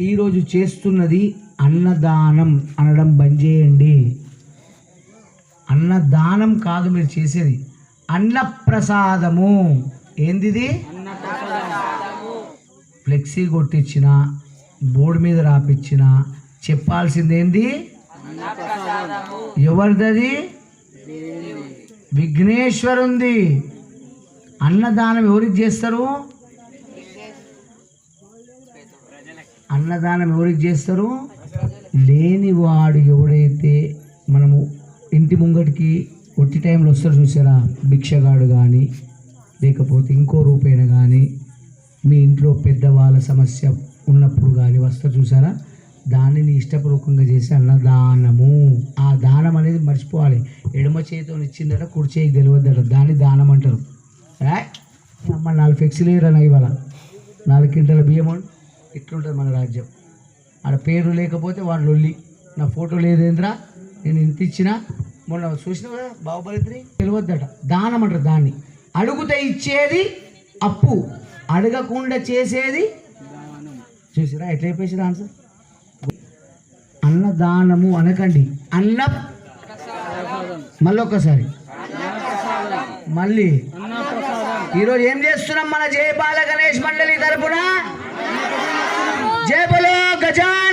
ఈరోజు చేస్తున్నది అన్నదానం అనడం బంద్ చేయండి. అన్నదానం కాదు మీరు చేసేది. అన్నప్రసాదము. ఏందిది? ఫ్లెక్సీ కొట్టించిన బోర్డు మీద రాపిచ్చిన చెప్పాల్సిందేంది ఎవరిదది? విఘ్నేశ్వరుంది. అన్నదానం ఎవరికి చేస్తారు? అన్నదానం ఎవరికి చేస్తారు? లేనివాడు ఎవడైతే మనము ఇంటి ముంగటికి ఒట్టి టైంలో వస్తారు చూసారా? భిక్షగాడు కానీ లేకపోతే ఇంకో రూపేణ కానీ మీ ఇంట్లో పెద్దవాళ్ళ సమస్య ఉన్నప్పుడు కానీ వస్తారు చూసారా? దానిని ఇష్టపూర్వకంగా చేసే అన్నదానము. ఆ దానం అనేది మర్చిపోవాలి. ఎడమ చేతితో ఇచ్చిందట కుడి చేయి తెలియద్దట దాన్ని దానం అంటారు. అమ్మ నాలుగు ఫ్లెక్సీలు వేయరన్నా ఇవాళ నాలుగు క్వింటల బియ్యం ఇట్లుంటుంది మన రాజ్యం. ఆడ పేరు లేకపోతే వాడు లొల్లి. నా ఫోటో లేదేంద్రా నేను ఇంత ఇచ్చినా? మొన్న చూసినా కదా బాహుబలిద్రి తెలియద్దట. దానం అంటారు దాన్ని. అడుగుతే ఇచ్చేది అప్పు. అడగకుండా చేసేది చూసిరా? ఎట్లా చెప్పేసిరా ఆన్సర్? అన్నదానము అనకండి. అన్న మళ్ళొక్కసారి. మళ్ళీ. ఈరోజు ఏం చేస్తున్నాం మన జయపాల గణేష్ మండలి తరపున? जाए